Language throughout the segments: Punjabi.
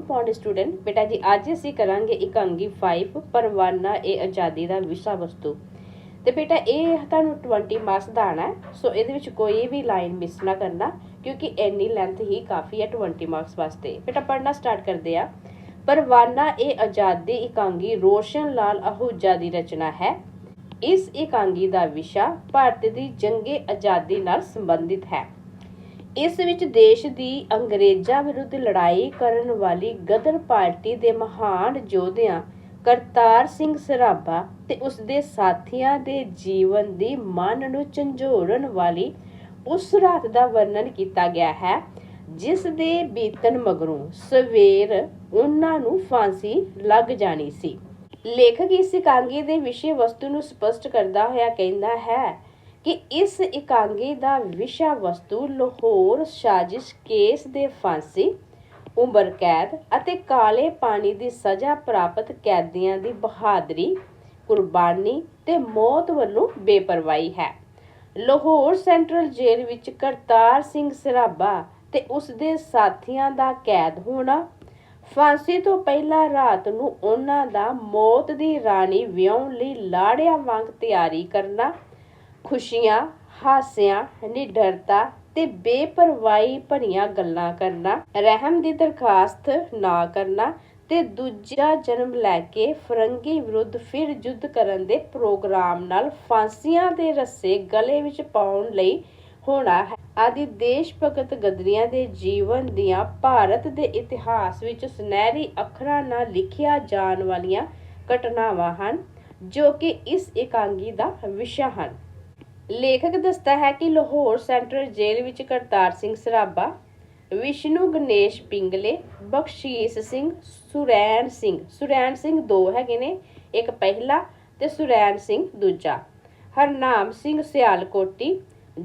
ਗੁੱਡ ਮਾਰਨਿੰਗ ਸਟੂਡੈਂਟ ਬੇਟਾ ਜੀ, ਅੱਜ ਅਸੀਂ ਕਰਾਂਗੇ ਇਕਾਂਗੀ 5 ਪਰਵਾਨਾ ਇਹ ਆਜ਼ਾਦੀ ਦਾ ਵਿਸ਼ਾ ਵਸਤੂ। ਤੇ ਬੇਟਾ, ਇਹ ਤੁਹਾਨੂੰ 20 ਮਾਰਕਸ ਦਾ ਆਣਾ ਸੋ ਇਹਦੇ ਵਿੱਚ ਕੋਈ ਵੀ ਲਾਈਨ ਮਿਸ ਨਾ ਕਰਨਾ, ਕਿਉਂਕਿ ਇੰਨੀ ਲੈਂਥ ਹੀ ਕਾਫੀ ਹੈ 20 ਮਾਰਕਸ ਵਾਸਤੇ। ਬੇਟਾ, ਪੜ੍ਹਨਾ ਸਟਾਰਟ ਕਰਦੇ ਆ। ਪਰਵਾਨਾ ਇਹ ਆਜ਼ਾਦੀ ਇਕਾਂਗੀ ਰੋਸ਼ਨ ਲਾਲ ਅਹੂਜਾ ਦੀ ਰਚਨਾ ਹੈ। ਇਸ ਇਕਾਂਗੀ ਦਾ ਵਿਸ਼ਾ ਭਾਰਤ ਦੀ ਜੰਗੇ ਆਜ਼ਾਦੀ ਨਾਲ ਸੰਬੰਧਿਤ ਹੈ। ਇਸ ਵਿੱਚ ਦੇਸ਼ ਦੀ ਅੰਗਰੇਜ਼ਾਂ ਵਿਰੁੱਧ ਲੜਾਈ ਕਰਨ ਵਾਲੀ ਗਦਰ ਪਾਰਟੀ ਦੇ ਮਹਾਨ ਯੋਧਿਆਂ ਕਰਤਾਰ ਸਿੰਘ ਸਰਾਭਾ ਤੇ ਉਸ ਦੇ ਸਾਥੀਆਂ ਦੇ ਜੀਵਨ ਦੀ ਮਨ ਨੂੰ ਝੰਜੋੜਨ ਵਾਲੀ ਉਸ ਰਾਤ ਦਾ ਵਰਣਨ ਕੀਤਾ ਗਿਆ ਹੈ, ਜਿਸ ਦੇ ਬੀਤਣ ਮਗਰੋਂ ਸਵੇਰ ਉਹਨਾਂ ਨੂੰ ਫਾਂਸੀ ਲੱਗ ਜਾਣੀ ਸੀ। ਲੇਖਕ ਇਸ ਇਕਾਂਗੀ ਦੇ ਵਿਸ਼ੇ ਵਸਤੂ ਨੂੰ ਸਪਸ਼ਟ ਕਰਦਾ ਹੋਇਆ ਕਹਿੰਦਾ ਹੈ ਕਿ ਇਸ ਇਕਾਂਗੀ ਦਾ ਵਿਸ਼ਾ ਵਸਤੂ ਲਾਹੌਰ ਸਾਜ਼ਿਸ਼ ਕੇਸ ਦੇ ਫਾਂਸੀ, ਉਮਰ ਕੈਦ ਅਤੇ ਕਾਲੇ ਪਾਣੀ ਦੀ ਸਜ਼ਾ ਪ੍ਰਾਪਤ ਕੈਦੀਆਂ ਦੀ ਬਹਾਦਰੀ, ਕੁਰਬਾਨੀ ਤੇ ਮੌਤ ਵੱਲੋਂ ਬੇਪਰਵਾਹੀ ਹੈ। ਲਾਹੌਰ ਸੈਂਟਰਲ ਜੇਲ੍ਹ ਵਿੱਚ ਕਰਤਾਰ ਸਿੰਘ ਸਰਾਭਾ ਤੇ ਉਸ ਦੇ ਸਾਥੀਆਂ ਦਾ ਕੈਦ ਹੋਣਾ, ਫਾਂਸੀ ਤੋਂ ਪਹਿਲਾਂ ਰਾਤ ਨੂੰ ਉਹਨਾਂ ਦਾ ਮੌਤ ਦੀ ਰਾਣੀ ਵਿਆਉਣ ਲਈ ਲਾੜਿਆਂ ਵਾਂਗ ਤਿਆਰੀ ਕਰਨਾ ਖੁਸ਼ੀਆਂ, ਹਾਸਿਆਂ, ਨਿਡਰਤਾ ਤੇ ਬੇਪਰਵਾਹੀ ਭਰੀਆਂ ਗੱਲਾਂ ਕਰਨਾ, ਰਹਿਮ ਦੀ ਦਰਖਾਸਤ ਨਾ ਕਰਨਾ ਤੇ ਦੂਜਾ ਜਨਮ ਲੈ ਕੇ ਫਰੰਗੀ ਵਿਰੁੱਧ ਫਿਰ ਯੁੱਧ ਕਰਨ ਦੇ ਪ੍ਰੋਗਰਾਮ ਨਾਲ ਫਾਂਸੀਆਂ ਦੇ ਰੱਸੇ ਗਲੇ ਵਿੱਚ ਪਾਉਣ ਲਈ ਹੋਣਾ ਹੈ। ਆਦਿ ਦੇਸ਼ ਭਗਤ ਗਦਰੀਆਂ ਦੇ ਜੀਵਨ ਦੀਆਂ ਭਾਰਤ ਦੇ ਇਤਿਹਾਸ ਵਿੱਚ ਸੁਨਹਿਰੀ ਅੱਖਰਾਂ ਨਾਲ ਲਿਖਿਆ ਜਾਣ ਵਾਲੀਆਂ ਘਟਨਾਵਾਂ ਹਨ ਜੋ ਕਿ ਇਸ ਇਕਾਂਗੀ ਦਾ ਵਿਸ਼ਾ ਹਨ। ਲੇਖਕ ਦੱਸਦਾ ਹੈ ਕਿ ਲਾਹੌਰ ਸੈਂਟਰਲ ਜੇਲ੍ਹ ਵਿੱਚ ਕਰਤਾਰ ਸਿੰਘ ਸਰਾਭਾ, ਵਿਸ਼ਨੂੰ ਗਣੇਸ਼ ਪਿੰਗਲੇ, ਬਖਸ਼ੀਸ਼ ਸਿੰਘ, ਸੁਰੈਣ ਸਿੰਘ ਸੁਰੈਣ ਸਿੰਘ ਦੋ ਹੈਗੇ ਨੇ, ਇੱਕ ਪਹਿਲਾ ਤੇ ਸੁਰੈਣ ਸਿੰਘ ਦੂਜਾ। ਹਰਨਾਮ ਸਿੰਘ ਸਿਆਲਕੋਟੀ,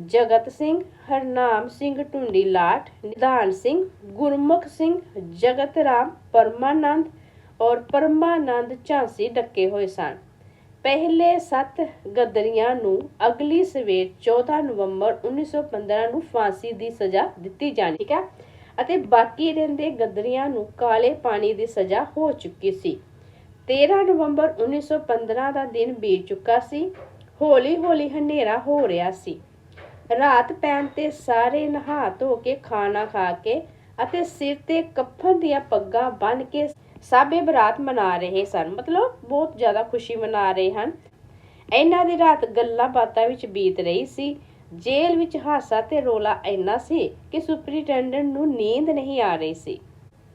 ਜਗਤ ਸਿੰਘ, ਹਰਨਾਮ ਸਿੰਘ ਟੁੰਡੀ ਲਾਟ, ਨਿਧਾਨ ਸਿੰਘ, ਗੁਰਮੁਖ ਸਿੰਘ, ਜਗਤ ਰਾਮ, ਪਰਮਾਨੰਦ ਔਰ ਪਰਮਾਨੰਦ ਝਾਂਸੀ ਡੱਕੇ ਹੋਏ ਸਨ। ਪਹਿਲੇ 7 ਗਦਰੀਆਂ ਨੂੰ ਅਗਲੀ ਸਵੇਰ 14 ਨਵੰਬਰ 1915 ਨੂੰ ਫਾਂਸੀ ਦੀ ਸਜ਼ਾ ਦਿੱਤੀ ਜਾਣੀ, ਠੀਕ ਹੈ? ਅਤੇ ਬਾਕੀ ਰਹਿੰਦੇ ਗਦਰੀਆਂ ਨੂੰ ਕਾਲੇ ਪਾਣੀ ਦੀ ਸਜ਼ਾ ਹੋ ਚੁੱਕੀ ਸੀ। 13 ਨਵੰਬਰ 1915 ਦਾ ਦਿਨ ਬੀਤ ਚੁੱਕਾ ਸੀ। ਹੌਲੀ ਹੌਲੀ ਹਨੇਰਾ ਹੋ ਰਿਹਾ ਸੀ। ਰਾਤ ਪੈਣ ਤੇ ਸਾਰੇ ਨਹਾ ਧੋ ਕੇ, ਖਾਣਾ ਖਾ ਕੇ ਅਤੇ ਸਿਰ ਤੇ ਕੱਫਨ ਦੀਆਂ ਪੱਗਾਂ ਬੰਨ੍ਹ ਕੇ ਸਾਬੇ ਬਰਾਤ ਮਨਾ ਰਹੇ ਸਨ। ਮਤਲਬ ਬਹੁਤ ਜ਼ਿਆਦਾ ਖੁਸ਼ੀ ਮਨਾ ਰਹੇ ਹਨ। ਇਹਨਾਂ ਦੀ ਰਾਤ ਗੱਲਾਂ ਬਾਤਾਂ ਵਿੱਚ ਬੀਤ ਰਹੀ ਸੀ। ਜੇਲ੍ਹ ਵਿੱਚ ਹਾਸਾ ਤੇ ਰੋਲਾ ਇੰਨਾ ਸੀ ਕਿ ਸੁਪਰੀਟੈਂਡੈਂਟ ਨੂੰ ਨੀਂਦ ਨਹੀਂ ਆ ਰਹੀ ਸੀ।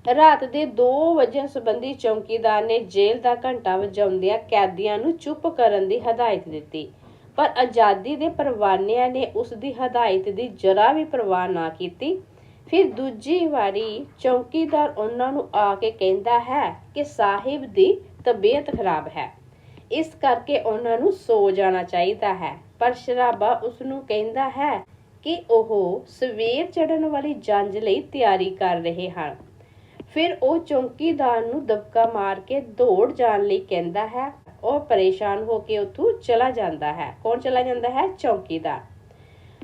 ਰਾਤ ਦੇ 2 ਵਜੇ ਸੰਬੰਧੀ ਚੌਕੀਦਾਰ ਨੇ ਜੇਲ੍ਹ ਦਾ ਘੰਟਾ ਵਜਾਉਂਦਿਆਂ ਕੈਦੀਆਂ ਨੂੰ ਚੁੱਪ ਕਰਨ ਦੀ ਹਦਾਇਤ ਦਿੱਤੀ। ਪਰ ਆਜ਼ਾਦੀ ਦੇ ਪਰਵਾਨਿਆਂ ਨੇ ਉਸ ਦੀ ਹਦਾਇਤ ਦੀ ਜਰਾ ਵੀ ਪਰਵਾਹ ਨਾ ਕੀਤੀ। ਫਿਰ ਦੂਜੀ ਵਾਰੀ ਚੌਕੀਦਾਰ ਉਹਨਾਂ ਨੂੰ ਆ ਕੇ ਕਹਿੰਦਾ ਹੈ ਕਿ ਸਾਹਿਬ ਦੀ ਤਬੀਅਤ ਖਰਾਬ ਹੈ। ਇਸ ਕਰਕੇ ਉਹਨਾਂ ਨੂੰ ਸੋ ਜਾਣਾ ਚਾਹੀਦਾ ਹੈ। ਪਰ ਸ਼ਰਾਬਾ ਉਸ ਨੂੰ ਕਹਿੰਦਾ ਹੈ ਕਿ ਉਹ ਸਵੇਰ ਚੜਨ ਵਾਲੀ ਜੰਜ ਲਈ ਤਿਆਰੀ ਕਰ ਰਹੇ ਹਨ। ਫਿਰ ਉਹ ਚੌਕੀਦਾਰ ਨੂੰ ਦਬਕਾ ਮਾਰ ਕੇ ਦੌੜ ਜਾਣ ਲਈ ਕਹਿੰਦਾ ਹੈ। ਉਹ ਪਰੇਸ਼ਾਨ ਹੋ ਕੇ ਉੱਥੋਂ ਚਲਾ ਜਾਂਦਾ ਹੈ। ਕੌਣ ਚਲਾ ਜਾਂਦਾ ਹੈ? ਚੌਕੀਦਾਰ।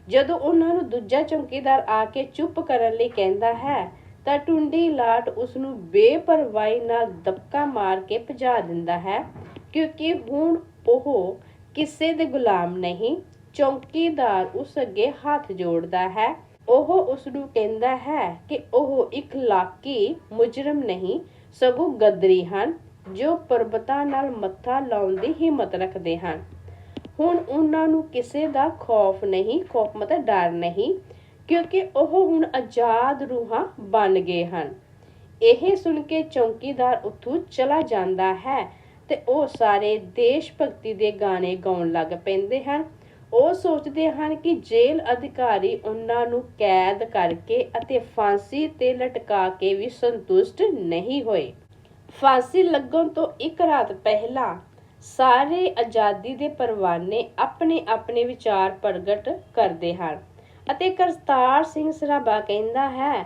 ਜਦੋਂ ਉਹਨਾਂ ਨੂੰ ਦੂਜਾ ਚੌਕੀਦਾਰ ਆ ਕੇ ਚੁੱਪ ਕਰਨ ਲਈ ਕਹਿੰਦਾ ਹੈ, ਤਾਂ ਟੁੰਡੀ ਲਾਟ ਉਸ ਨੂੰ ਬੇਪਰਵਾਹੀ ਨਾਲ ਦਬਕਾ ਮਾਰ ਕੇ ਭਜਾ ਦਿੰਦਾ ਹੈ, ਕਿਉਂਕਿ ਹੁਣ ਉਹ ਕਿਸੇ ਦੇ ਗੁਲਾਮ ਨਹੀਂ, ਚੌਕੀਦਾਰ ਉਸ ਅੱਗੇ ਹੱਥ ਜੋੜਦਾ ਹੈ। ਉਹ ਉਸ ਨੂੰ ਕਹਿੰਦਾ ਹੈ ਕਿ ਉਹ ਇੱਕ ਲਾਕੀ ਮੁਜਰਮ ਨਹੀਂ, ਸਗੋਂ ਗਦਰੀ ਹਨ, ਜੋ ਪਰਬਤਾਂ ਨਾਲ ਮੱਥਾ ਲਾਉਣ ਦੀ ਹਿੰਮਤ ਰੱਖਦੇ ਹਨ। ਹੁਣ ਉਹਨਾਂ ਨੂੰ ਕਿਸੇ ਦਾ ਖੌਫ ਨਹੀਂ, ਖੌਫ ਮਤਲਬ ਡਰ ਨਹੀਂ, ਕਿਉਂਕਿ ਉਹ ਹੁਣ ਆਜ਼ਾਦ ਰੂਹਾਂ ਬਣ ਗਏ ਹਨ। ਇਹ ਸੁਣ ਕੇ ਚੌਕੀਦਾਰ ਉੱਥੋਂ ਚਲਾ ਜਾਂਦਾ ਹੈ ਤੇ ਉਹ ਸਾਰੇ ਦੇਸ਼ ਭਗਤੀ ਦੇ ਗਾਣੇ ਗਾਉਣ ਲੱਗ ਪੈਂਦੇ ਹਨ। ਉਹ ਸੋਚਦੇ ਹਨ ਕਿ ਜੇਲ੍ਹ ਅਧਿਕਾਰੀ ਉਹਨਾਂ ਨੂੰ ਕੈਦ ਕਰਕੇ ਅਤੇ ਫਾਂਸੀ ਤੇ ਲਟਕਾ ਕੇ ਵੀ ਸੰਤੁਸ਼ਟ ਨਹੀਂ ਹੋਏ। ਫਾਂਸੀ ਲੱਗਣ ਤੋਂ ਇੱਕ ਰਾਤ ਪਹਿਲਾਂ ਸਾਰੇ ਆਜ਼ਾਦੀ ਦੇ ਪਰਵਾਨੇ ਆਪਣੇ ਆਪਣੇ ਵਿਚਾਰ ਪ੍ਰਗਟ ਕਰਦੇ ਹਨ। ਅਤੇ ਕਰਤਾਰ ਸਿੰਘ ਸਰਾਭਾ ਕਹਿੰਦਾ ਹੈ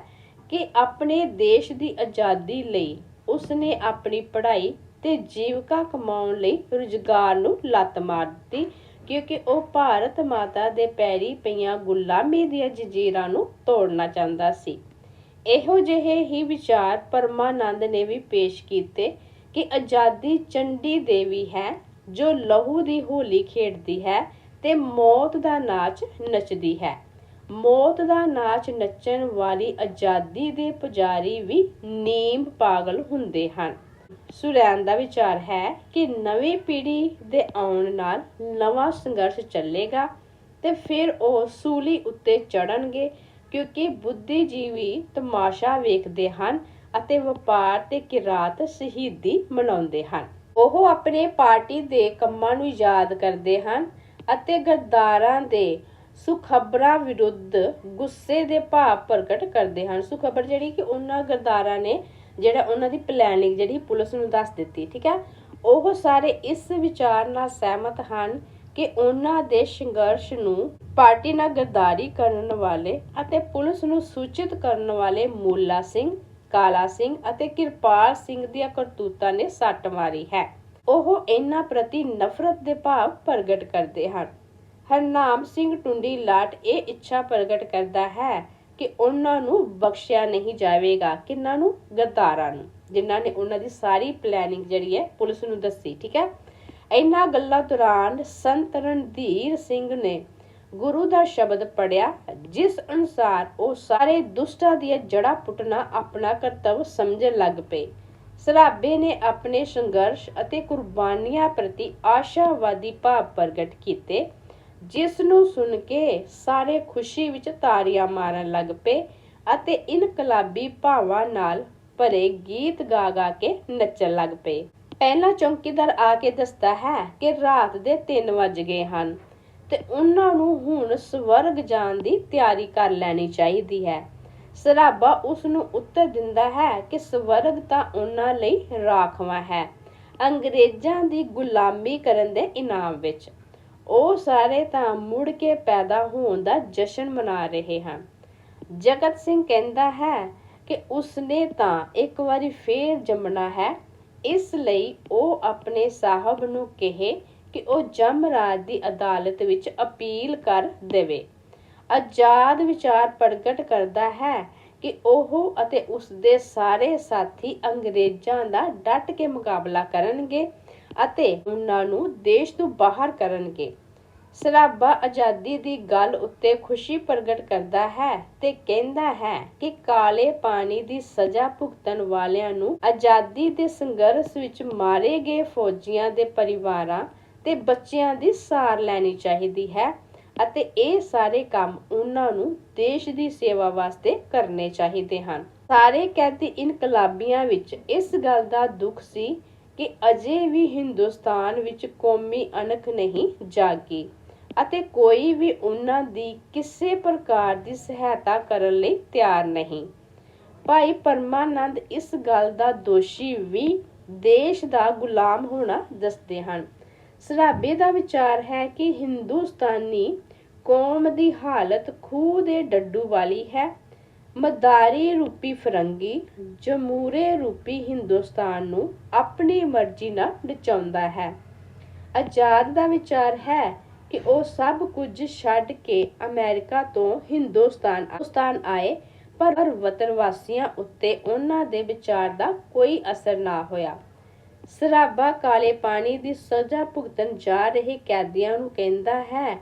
ਕਿ ਆਪਣੇ ਦੇਸ਼ ਦੀ ਆਜ਼ਾਦੀ ਲਈ ਉਸਨੇ ਆਪਣੀ ਪੜ੍ਹਾਈ ਤੇ ਜੀਵਕਾ ਕਮਾਉਣ ਲਈ ਰੁਜ਼ਗਾਰ ਨੂੰ ਲੱਤ ਮਾਰ ਦਿੱਤੀ, ਕਿਉਂਕਿ ਉਹ ਭਾਰਤ ਮਾਤਾ ਦੇ ਪੈਰੀ ਪਈਆਂ ਗੁਲਾਮੀ ਦੀਆਂ ਜੰਜੀਰਾਂ ਨੂੰ ਤੋੜਨਾ ਚਾਹੁੰਦਾ ਸੀ। ਇਹੋ ਜਿਹੇ ਹੀ ਵਿਚਾਰ ਪਰਮਾਨੰਦ ਨੇ ਵੀ ਪੇਸ਼ ਕੀਤੇ ਕਿ ਆਜ਼ਾਦੀ ਚੰਡੀ ਦੇਵੀ ਹੈ, ਜੋ ਲਹੂ ਦੀ ਹੋਲੀ ਖੇਡਦੀ ਹੈ ਤੇ ਮੌਤ ਦਾ ਨਾਚ ਨੱਚਦੀ ਹੈ। ਮੌਤ ਦਾ ਨਾਚ ਨੱਚਣ ਵਾਲੀ ਆਜ਼ਾਦੀ ਦੇ ਪੁਜਾਰੀ ਵੀ ਨੀਮ ਪਾਗਲ ਹੁੰਦੇ ਹਨ। ਸੁਰੈਨ ਦਾ ਵਿਚਾਰ ਹੈ ਕਿ ਨਵੀਂ ਪੀੜ੍ਹੀ ਦੇ ਆਉਣ ਨਾਲ ਨਵਾਂ ਸੰਘਰਸ਼ ਚੱਲੇਗਾ ਤੇ ਫਿਰ ਉਹ ਸੂਲੀ ਉੱਤੇ ਚੜਨਗੇ ਕਿਉਂਕਿ ਬੁੱਧੀਜੀਵੀ ਤਮਾਸ਼ਾ ਵੇਖਦੇ ਹਨ ਅਤੇ ਵਪਾਰ ਤੇ ਕਿਰਾਤ ਸ਼ਹੀਦੀ ਮਨਾਉਂਦੇ ਹਨ। ਉਹ ਆਪਣੇ ਪਾਰਟੀ ਦੇ ਕੰਮਾਂ ਨੂੰ ਯਾਦ ਕਰਦੇ ਹਨ ਅਤੇ ਗੱਦਾਰਾਂ ਦੇ ਸੁਖਬਰਾਂ ਵਿਰੁੱਧ ਗੁੱਸੇ ਦੇ ਭਾਵ ਪ੍ਰਗਟ ਕਰਦੇ ਹਨ। ਸੁਖਬਰ ਜਿਹੜੀ ਕਿ ਉਹਨਾਂ ਗੱਦਾਰਾਂ ਨੇ, ਜਿਹੜਾ ਉਹਨਾਂ ਦੀ ਪਲੈਨਿੰਗ ਜਿਹੜੀ ਪੁਲਿਸ ਨੂੰ ਦੱਸ ਦਿੱਤੀ, ਠੀਕ ਹੈ? ਉਹ ਸਾਰੇ ਇਸ ਵਿਚਾਰ ਨਾਲ ਸਹਿਮਤ ਹਨ ਕਿ ਉਹਨਾਂ ਦੇ ਸੰਘਰਸ਼ ਨੂੰ ਪਾਰਟੀ ਨਾਲ ਗੱਦਾਰੀ ਕਰਨ ਵਾਲੇ ਅਤੇ ਪੁਲਿਸ ਨੂੰ ਸੂਚਿਤ ਕਰਨ ਵਾਲੇ ਮੂਲਾ ਸਿੰਘ ਕਾਲਾ ਸਿੰਘ ਅਤੇ ਕਿਰਪਾਲ ਸਿੰਘ ਦੀਆਂ ਕਰਤੂਤਾਂ ਨੇ ਸੱਟ ਮਾਰੀ ਹੈ। ਉਹ ਇਹਨਾਂ ਪ੍ਰਤੀ ਨਫ਼ਰਤ ਦੇ ਭਾਵ ਪ੍ਰਗਟ ਕਰਦੇ ਹਨ। ਹਰਨਾਮ ਸਿੰਘ ਟੁੰਡੀ ਲਾਟ ਇਹ ਇੱਛਾ ਪ੍ਰਗਟ ਕਰਦਾ ਹੈ ਕਿ ਉਹਨਾਂ ਨੂੰ ਬਖਸ਼ਿਆ ਨਹੀਂ ਜਾਵੇਗਾ, ਕਿੰਨਾਂ ਨੂੰ? ਗਦਾਰਾਂ ਨੂੰ, ਜਿਨ੍ਹਾਂ ਨੇ ਉਹਨਾਂ ਦੀ ਸਾਰੀ ਪਲੈਨਿੰਗ ਜਿਹੜੀ ਹੈ ਪੁਲਿਸ ਨੂੰ ਦੱਸੀ, ਠੀਕ ਹੈ? ਇਹਨਾਂ ਗੱਲਾਂ ਦੌਰਾਨ ਸੰਤ ਰਣਧੀਰ ਸਿੰਘ ਨੇ ਗੁਰੂ ਦਾ ਸ਼ਬਦ ਪੜਿਆ ਜਿਸ ਅਨੁਸਾਰ ਉਹ ਸਾਰੇ ਦੁਸ਼ਟਾਂ ਦੀਆਂ ਜੜ੍ਹਾਂ ਪੁੱਟਣਾ ਆਪਣਾ ਕਰਤੱਵ ਸਮਝਣ ਲੱਗ ਪਏ। ਸਰਾਬੇ ਨੇ ਆਪਣੇ ਸੰਘਰਸ਼ ਅਤੇ ਕੁਰਬਾਨੀਆਂ ਪ੍ਰਤੀ ਆਸ਼ਾਵਾਦੀ ਭਾਵ ਪ੍ਰਗਟ ਕੀਤੇ, ਜਿਸ ਨੂੰ ਸੁਣ ਕੇ ਸਾਰੇ ਖੁਸ਼ੀ ਵਿੱਚ ਤਾਰੀਆਂ ਮਾਰਨ ਲੱਗ ਪਏ ਅਤੇ ਇਨਕਲਾਬੀ ਭਾਵਾਂ ਨਾਲ ਭਰੇ ਗੀਤ ਗਾ ਗਾ ਕੇ ਨੱਚਣ ਲੱਗ ਪਏ। ਪਹਿਲਾ ਚੌਂਕੀਦਾਰ ਆ ਕੇ ਦੱਸਦਾ ਹੈ ਕਿ ਰਾਤ ਦੇ 3 ਵੱਜ ਗਏ ਹਨ। ਤੇ ਉਹਨਾਂ ਨੂੰ ਹੁਣ ਸਵਰਗ ਜਾਣ ਦੀ ਤਿਆਰੀ ਕਰ ਲੈਣੀ ਚਾਹੀਦੀ ਹੈ। ਸਰਾਬਾ ਉਸ ਨੂੰ ਉੱਤਰ ਦਿੰਦਾ ਹੈ ਕਿ ਸਵਰਗ ਤਾਂ ਉਹਨਾਂ ਲਈ ਰਾਖਵਾ ਹੈ। ਅੰਗਰੇਜ਼ਾਂ ਦੀ ਗੁਲਾਮੀ ਕਰਨ ਦੇ ਇਨਾਮ ਵਿੱਚ। ਉਹ ਸਾਰੇ ਤਾਂ ਮੁੜ ਕੇ ਪੈਦਾ ਹੋਣ ਦਾ ਜਸ਼ਨ ਮਨਾ ਰਹੇ ਹਨ। ਜਗਤ ਸਿੰਘ ਕਹਿੰਦਾ ਹੈ ਕਿ ਉਸਨੇ ਤਾਂ ਇੱਕ ਵਾਰੀ ਫੇਰ ਜੰਮਣਾ ਹੈ। ਇਸ ਲਈ ਉਹ ਆਪਣੇ ਸਾਹਿਬ ਨੂੰ ਕਹੇ ਕਿ ਉਹ ਜਮਰਾਜ ਦੀ ਅਦਾਲਤ ਵਿੱਚ ਅਪੀਲ ਕਰ ਦੇਵੇ। ਆਜ਼ਾਦ ਵਿਚਾਰ ਪ੍ਰਗਟ ਕਰਦਾ ਹੈ ਕਿ ਉਹ ਅਤੇ ਉਸ ਦੇ ਸਾਰੇ ਸਾਥੀ ਅੰਗਰੇਜ਼ਾਂ ਦਾ ਡਟ ਕੇ ਮੁਕਾਬਲਾ ਕਰਨਗੇ ਅਤੇ ਉਹਨਾਂ ਨੂੰ ਦੇਸ਼ ਤੋਂ ਬਾਹਰ ਕਰਨਗੇ। ਸਰਾਬਾ ਆਜ਼ਾਦੀ ਦੀ ਗੱਲ ਉੱਤੇ ਖੁਸ਼ੀ ਪ੍ਰਗਟ ਕਰਦਾ ਹੈ ਤੇ ਕਹਿੰਦਾ ਹੈ ਕਿ ਕਾਲੇ ਪਾਣੀ ਦੀ ਸਜ਼ਾ ਭੁਗਤਣ ਵਾਲਿਆਂ ਨੂੰ ਆਜ਼ਾਦੀ ਦੇ ਸੰਘਰਸ਼ ਵਿੱਚ ਮਾਰੇ ਗਏ ਫੌਜੀਆਂ ਦੇ ਪਰਿਵਾਰਾਂ ਤੇ ਬੱਚਿਆਂ ਦੀ ਸਾਰ ਲੈਣੀ ਚਾਹੀਦੀ ਹੈ ਅਤੇ ਇਹ ਸਾਰੇ ਕੰਮ ਉਹਨਾਂ ਨੂੰ ਦੇਸ਼ ਦੀ ਸੇਵਾ ਵਾਸਤੇ ਕਰਨੇ ਚਾਹੀਦੇ ਹਨ। ਸਾਰੇ ਕੈਦੀ ਇਨਕਲਾਬੀਆਂ ਵਿੱਚ ਇਸ ਗੱਲ ਦਾ ਦੁੱਖ ਸੀ ਕਿ ਅਜੇ ਵੀ ਹਿੰਦੁਸਤਾਨ ਵਿੱਚ ਕੌਮੀ ਅਣਖ ਨਹੀਂ ਜਾਗੀ ਅਤੇ ਕੋਈ ਵੀ ਉਹਨਾਂ ਦੀ ਕਿਸੇ ਪ੍ਰਕਾਰ ਦੀ ਸਹਾਇਤਾ ਕਰਨ ਲਈ ਤਿਆਰ ਨਹੀਂ। ਭਾਈ ਪਰਮਾਨੰਦ ਇਸ ਗੱਲ ਦਾ ਦੋਸ਼ੀ ਵੀ ਦੇਸ਼ ਦਾ ਗੁਲਾਮ ਹੋਣਾ ਦੱਸਦੇ ਹਨ। ਸਰਾਬੇ ਦਾ ਵਿਚਾਰ ਹੈ ਕਿ ਹਿੰਦੁਸਤਾਨੀ ਕੌਮ ਦੀ ਹਾਲਤ ਖੂਹ ਦੇ ਡੱਡੂ ਵਾਲੀ ਹੈ। ਮਦਾਰੀ ਰੂਪੀ ਫਰੰਗੀ ਜਮੂਰੇ ਰੂਪੀ ਹਿੰਦੁਸਤਾਨ ਨੂੰ ਆਪਣੀ ਮਰਜ਼ੀ ਨਾਲ ਨਚਾਉਂਦਾ ਹੈ। ਆਜ਼ਾਦ ਦਾ ਵਿਚਾਰ ਹੈ ਕਿ ਉਹ ਸਭ ਕੁਝ ਛੱਡ ਕੇ ਅਮਰੀਕਾ ਤੋਂ ਹਿੰਦੁਸਤਾਨ ਹਿੰਦੁਸਤਾਨ ਆਏ, ਪਰ ਵਤਨ ਵਾਸੀਆਂ ਉੱਤੇ ਉਹਨਾਂ ਦੇ ਵਿਚਾਰ ਦਾ ਕੋਈ ਅਸਰ ਨਾ ਹੋਇਆ। ਸਰਾਬਾ ਕਾਲੇ ਪਾਣੀ ਦੀ ਸਜ਼ਾ ਭੁਗਤਣ ਜਾ ਰਹੇ ਕੈਦੀਆਂ ਨੂੰ ਕਹਿੰਦਾ ਹੈ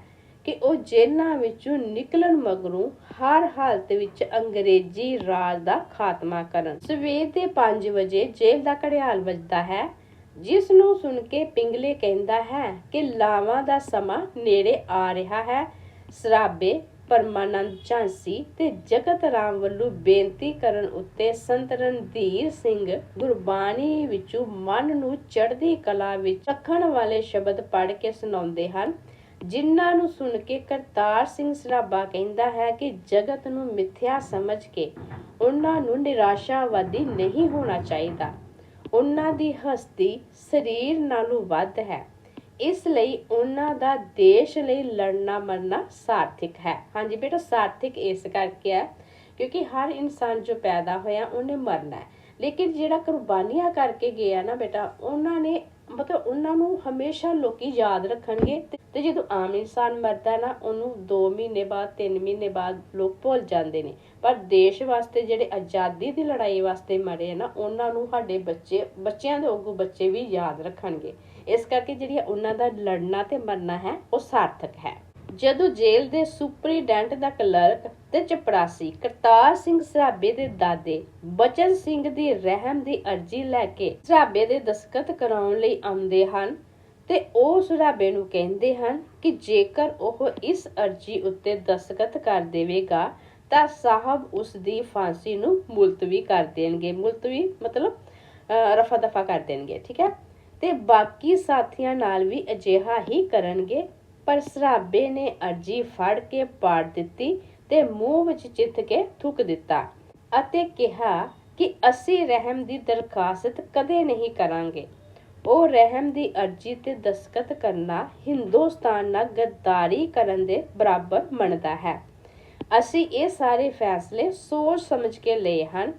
ਕਿ ਉਹ ਜੇਲ੍ਹਾਂ ਵਿੱਚੋਂ ਨਿਕਲਣ ਮਗਰੋਂ ਹਰ ਹਾਲਤ ਵਿੱਚ ਅੰਗਰੇਜ਼ੀ ਰਾਜ ਦਾ ਖਾਤਮਾ ਕਰਨ। ਸਵੇਰ ਦੇ 5 ਵਜੇ ਜੇਲ੍ਹ ਦਾ ਘੜਿਆਲ ਵੱਜਦਾ ਹੈ, ਜਿਸ ਨੂੰ ਸੁਣ ਕੇ ਪਿੰਗਲੇ ਕਹਿੰਦਾ ਹੈ ਕਿ ਲਾਵਾਂ ਦਾ ਸਮਾਂ ਨੇੜੇ ਆ ਰਿਹਾ ਹੈ। ਸਰਾਬੇ ਪਰਮਾਨੰਦ ਝਾਂਸੀ ਤੇ ਜਗਤ ਰਾਮ ਵੱਲੋਂ ਬੇਨਤੀ ਕਰਨ ਉੱਤੇ ਸੰਤ ਰਣਧੀਰ ਸਿੰਘ ਗੁਰਬਾਣੀ ਵਿੱਚੋਂ ਮਨ ਨੂੰ ਚੜ੍ਹਦੀ ਕਲਾ ਵਿੱਚ ਰੱਖਣ ਵਾਲੇ ਸ਼ਬਦ ਪੜ੍ਹ ਕੇ ਸੁਣਾਉਂਦੇ ਹਨ, ਜਿਨ੍ਹਾਂ ਨੂੰ ਸੁਣ ਕੇ ਕਰਤਾਰ ਸਿੰਘ ਸਰਾਭਾ ਕਹਿੰਦਾ ਹੈ ਕਿ ਜਗਤ ਨੂੰ ਮਿੱਥਿਆ ਸਮਝ ਕੇ ਉਹਨਾਂ ਨੂੰ ਨਿਰਾਸ਼ਾਵਾਦੀ ਨਹੀਂ ਹੋਣਾ ਚਾਹੀਦਾ। ਉਹਨਾਂ ਦੀ ਹਸਤੀ ਸਰੀਰ ਨਾਲੋਂ ਵੱਧ ਹੈ। ਇਸ ਲਈ ਉਹਨਾਂ ਦਾ ਦੇਸ਼ ਲਈ ਲੜਨਾ ਮਰਨਾ ਸਾਰਥਿਕ ਹੈ। ਹਾਂਜੀ ਬੇਟਾ, ਸਾਰਥਿਕ ਇਸ ਕਰਕੇ ਹੈ ਕਿਉਂਕਿ ਹਰ ਇਨਸਾਨ ਜੋ ਪੈਦਾ ਹੋਇਆ ਉਹਨੇ ਮਰਨਾ ਹੈ। ਲੇਕਿਨ ਜਿਹੜਾ ਕੁਰਬਾਨੀਆਂ ਕਰਕੇ ਗਿਆ ਨਾ ਬੇਟਾ, ਉਹਨਾਂ ਨੇ ਮਤਲਬ ਉਹਨਾਂ ਨੂੰ ਹਮੇਸ਼ਾ ਲੋਕੀ ਯਾਦ ਰੱਖਣਗੇ ਤੇ- ਜਦੋਂ ਆਮ ਇਨਸਾਨ ਮਰਦਾ ਨਾ, ਉਹਨੂੰ 2 ਮਹੀਨੇ ਬਾਅਦ 3 ਮਹੀਨੇ ਬਾਅਦ ਲੋਕ ਭੁੱਲ ਜਾਂਦੇ ਨੇ। ਪਰ ਦੇਸ਼ ਵਾਸਤੇ ਜਿਹੜੇ ਆਜ਼ਾਦੀ ਦੀ ਲੜਾਈ ਵਾਸਤੇ ਮਰੇ ਨਾ, ਉਹਨਾਂ ਨੂੰ ਸਾਡੇ ਬੱਚੇ, ਬੱਚਿਆਂ ਦੇ ਅੱਗੋਂ ਬੱਚੇ ਵੀ ਯਾਦ ਰੱਖਣਗੇ। ਇਸ ਕਰਕੇ ਜਿਹੜੀ ਉਹਨਾਂ ਦਾ ਲੜਨਾ ਤੇ ਮਰਨਾ ਹੈ, ਉਹ ਸਾਰਥਕ ਹੈ। ਜਦੋਂ ਜੇਲ੍ਹ ਦੇ ਸੁਪਰੀਡੈਂਟ ਦਾ ਕਲਰਕ ਤੇ ਚਪੜਾਸੀ। ਕਰਤਾਰ ਸਿੰਘ ਸਰਾਬੇ ਦੇ ਦਾਦੇ ਬਚਨ ਸਿੰਘ ਦੀ ਰਹਿਮ ਦੀ ਅਰਜ਼ੀ ਲੈ ਕੇ ਸਰਾਬੇ ਦੇ ਦਸਖਤ ਕਰਾਉਣ ਲਈ ਆਉਂਦੇ ਹਨ ਤੇ ਉਹ ਸਰਾਬੇ ਨੂੰ ਕਹਿੰਦੇ ਹਨ ਕਿ ਜੇਕਰ ਉਹ ਇਸ ਅਰਜ਼ੀ ਉੱਤੇ ਦਸਖਤ ਕਰ ਦੇਵੇਗਾ ਤਾਂ ਸਾਹਿਬ ਉਸ ਦੀ ਫਾਂਸੀ ਨੂੰ ਮੁਲਤਵੀ ਕਰ ਦੇਣਗੇ। ਮੁਲਤਵੀ ਮਤਲਬ ਰਫਾ ਦਫਾ ਕਰ ਦੇਣਗੇ, ਠੀਕ ਹੈ? ਤੇ ਬਾਕੀ ਸਾਥੀਆਂ ਨਾਲ ਵੀ ਅਜਿਹਾ ਹੀ ਕਰਨਗੇ, ਪਰ ਸਰਾਬੇ ਨੇ ਅਰਜੀ ਫੜ ਕੇ ਪਾੜ ਦਿੱਤੀ ਤੇ ਮੂੰਹ ਵਿੱਚ ਚਿੱਥ ਕੇ ਥੁੱਕ ਦਿੱਤਾ ਅਤੇ ਕਿਹਾ ਕਿ ਅਸੀਂ ਰਹਿਮ ਦੀ ਦਰਖਾਸਤ ਕਦੇ ਨਹੀਂ ਕਰਾਂਗੇ। ਉਹ ਰਹਿਮ ਦੀ ਅਰਜੀ ਤੇ ਦਸਖਤ ਕਰਨਾ ਹਿੰਦੁਸਤਾਨ ਨਾਲ ਗੱਦਾਰੀ ਕਰਨ ਦੇ ਬਰਾਬਰ ਮੰਨਦਾ ਹੈ। ਅਸੀਂ ਇਹ ਸਾਰੇ ਫੈਸਲੇ ਸੋਚ ਸਮਝ ਕੇ ਲਏ ਹਨ।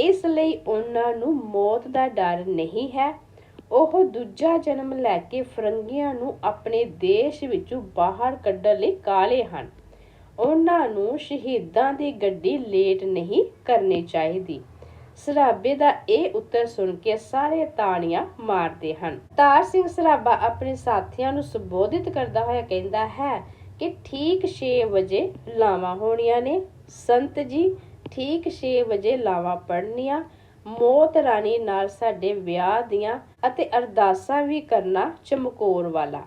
ਇਸ ਲਈ ਉਹਨਾਂ ਨੂੰ ਮੌਤ ਦਾ ਡਰ ਨਹੀਂ ਹੈ। ਉਹ ਦੂਜਾ ਜਨਮ ਲੈ ਕੇ ਫਰੰਗੀਆਂ ਨੂੰ ਆਪਣੇ ਦੇਸ਼ ਵਿੱਚੋਂ ਬਾਹਰ ਕੱਢਣ ਲਈ ਕਾਲੇ ਹਨ। ਉਹਨਾਂ ਨੂੰ ਸ਼ਹੀਦਾਂ ਦੀ ਗੱਡੀ ਲੇਟ ਨਹੀਂ ਕਰਨੀ ਚਾਹੀਦੀ। ਸਰਾਬੇ ਦਾ ਇਹ ਉੱਤਰ ਸੁਣ ਕੇ ਸਾਰੇ ਤਾੜੀਆਂ ਮਾਰਦੇ ਹਨ। ਤਾਰ ਸਿੰਘ ਸਰਾਬਾ ਆਪਣੇ ਸਾਥੀਆਂ ਨੂੰ ਸੰਬੋਧਿਤ ਕਰਦਾ ਹੋਇਆ ਕਹਿੰਦਾ ਹੈ ਕਿ ਠੀਕ 6 ਵਜੇ ਲਾਵਾਂ ਹੋਣੀਆਂ ਨੇ। ਸੰਤ ਜੀ, ਠੀਕ 6 ਵਜੇ ਲਾਵਾਂ ਪੜਨੀਆਂ ਮੋਤ ਰਾਣੀ ਨਾਲ ਸਾਡੇ ਵਿਆਹ ਦੀਆਂ ਅਤੇ ਅਰਦਾਸਾਂ ਵੀ ਕਰਨਾ ਚਮਕੌਰ ਵਾਲਾ।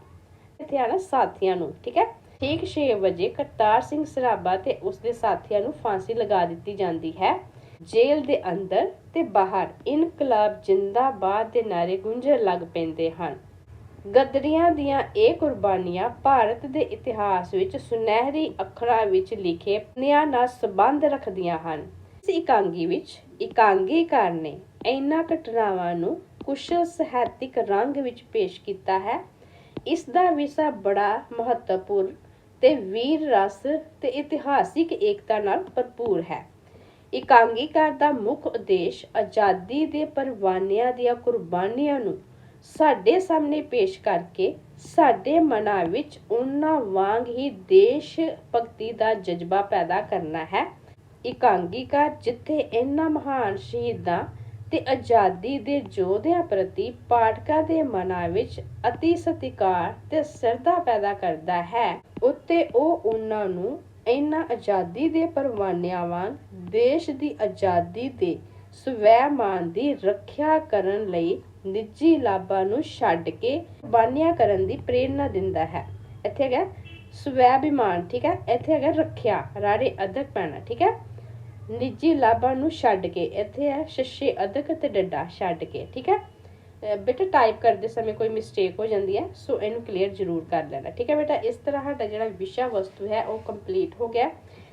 ਇੱਥੇ ਸਾਥੀਆਂ ਨੂੰ, ਠੀਕ ਹੈ? ਠੀਕ 6 ਵਜੇ ਕਰਤਾਰ ਸਿੰਘ ਸਰਾਭਾ ਤੇ ਉਸਦੇ ਸਾਥੀਆਂ ਨੂੰ ਫਾਂਸੀ ਲਗਾ ਦਿੱਤੀ ਜਾਂਦੀ ਹੈ। ਜੇਲ੍ਹ ਦੇ ਅੰਦਰ ਤੇ ਬਾਹਰ ਇਨਕਲਾਬ ਜਿੰਦਾਬਾਦ ਦੇ ਨਾਰੇ ਗੂੰਜਣ ਲੱਗ ਪੈਂਦੇ ਹਨ। ਗਦਰੀਆਂ ਦੀਆਂ ਇਹ ਕੁਰਬਾਨੀਆਂ ਭਾਰਤ ਦੇ ਇਤਿਹਾਸ ਵਿੱਚ ਸੁਨਹਿਰੀ ਅੱਖਰਾਂ ਵਿੱਚ ਲਿਖੇ ਨਿਆਂ ਨਾਲ ਸੰਬੰਧ ਰੱਖਦੀਆਂ ਹਨ। ਇਸ ਇਕਾਂਗੀ ਵਿੱਚ ਇਕਾਂਗੀਕਾਰ ਨੇ ਇਹਨਾਂ ਘਟਨਾਵਾਂ ਨੂੰ ਕੁਸ਼ਲ ਸਾਹਿਤਿਕ ਰੰਗ ਵਿੱਚ ਪੇਸ਼ ਕੀਤਾ ਹੈ। ਇਸ ਦਾ ਵਿਸ਼ਾ ਬੜਾ ਮਹੱਤਵਪੂਰਨ ਤੇ ਵੀਰ ਰਸ ਤੇ ਇਤਿਹਾਸਿਕ ਏਕਤਾ ਨਾਲ ਭਰਪੂਰ ਹੈ। ਇਕਾਂਗੀਕਾਰ ਦਾ ਮੁੱਖ ਉਦੇਸ਼ ਆਜ਼ਾਦੀ ਦੇ ਪਰਵਾਨਿਆਂ ਦੀਆਂ ਕੁਰਬਾਨੀਆਂ ਨੂੰ ਸਾਡੇ ਸਾਹਮਣੇ ਪੇਸ਼ ਕਰਕੇ ਸਾਡੇ ਮਨਾਂ ਵਿੱਚ ਉਹਨਾਂ ਵਾਂਗ ਹੀ ਦੇਸ਼ ਭਗਤੀ ਦਾ ਜਜ਼ਬਾ ਪੈਦਾ ਕਰਨਾ ਹੈ। ਇਕਾਂਗੀਕਾਰ ਜਿੱਥੇ ਇਹਨਾਂ ਮਹਾਨ ਸ਼ਹੀਦਾਂ ਤੇ ਆਜ਼ਾਦੀ ਦੇ ਯੋਧਿਆਂ ਪ੍ਰਤੀ ਪਾਠਕਾਂ ਦੇ ਮਨਾਂ ਵਿੱਚ ਅਤੀ ਸਤਿਕਾਰ ਤੇ ਸਰਦਾ ਪੈਦਾ ਕਰਦਾ ਹੈ। ਉੱਤੇ ਉਹ ਉਹਨਾਂ ਨੂੰ ਇਹਨਾਂ ਆਜ਼ਾਦੀ ਦੇ ਪਰਵਾਨਿਆਂ ਵਾਂਗ ਦੇਸ਼ ਦੀ ਆਜ਼ਾਦੀ ਦੇ ਸਵੈਮਾਨ ਦੀ ਰੱਖਿਆ ਕਰਨ ਲਈ ਨਿੱਜੀ ਲਾਭਾਂ ਨੂੰ ਛੱਡ ਕੇ ਬਾਨੀਆਂ ਕਰਨ ਦੀ ਪ੍ਰੇਰਣਾ ਦਿੰਦਾ ਹੈ। ਇੱਥੇ ਹੈਗਾ ਸਵੈਭਿਮਾਨ ਠੀਕ ਹੈ? ਇੱਥੇ ਹੈਗਾ ਰੱਖਿਆ, ਰਾੜੇ ਅਦਕ ਪੈਣਾ, ਠੀਕ ਹੈ? ਨਿੱਜੀ ਲਾਭਾਂ ਨੂੰ ਛੱਡ ਕੇ, ਇੱਥੇ ਹੈ ਸ਼ਸ਼ੇ ਅਦਕ ਤੇ ਡੱਡਾ ਛੱਡ ਕੇ, ਠੀਕ ਹੈ? ਬੇਟਾ ਟਾਈਪ ਕਰਦੇ ਸਮੇਂ ਕੋਈ ਮਿਸਟੇਕ ਹੋ ਜਾਂਦੀ ਹੈ ਸੋ ਇਹਨੂੰ ਕਲੀਅਰ ਜ਼ਰੂਰ ਕਰ ਲੈਣਾ, ਠੀਕ ਹੈ ਬੇਟਾ? ਇਸ ਤਰ੍ਹਾਂ ਸਾਡਾ ਜਿਹੜਾ ਵਿਸ਼ਾ ਵਸਤੂ ਹੈ, ਉਹ ਕੰਪਲੀਟ ਹੋ ਗਿਆ।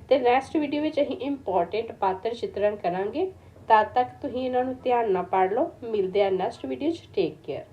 ਤੇ ਨੈਕਸਟ ਵੀਡੀਓ ਵਿੱਚ ਅਸੀਂ ਇੰਪੋਰਟੈਂਟ ਪਾਤਰ ਚਿੱਤਰਣ ਕਰਾਂਗੇ। ਤਦ ਤੱਕ ਤੁਸੀਂ ਇਹਨਾਂ ਨੂੰ ਧਿਆਨ ਨਾਲ ਪੜ੍ਹ ਲਓ। ਮਿਲਦੇ ਆ ਨੈਕਸਟ ਵੀਡੀਓ 'ਚ। Take care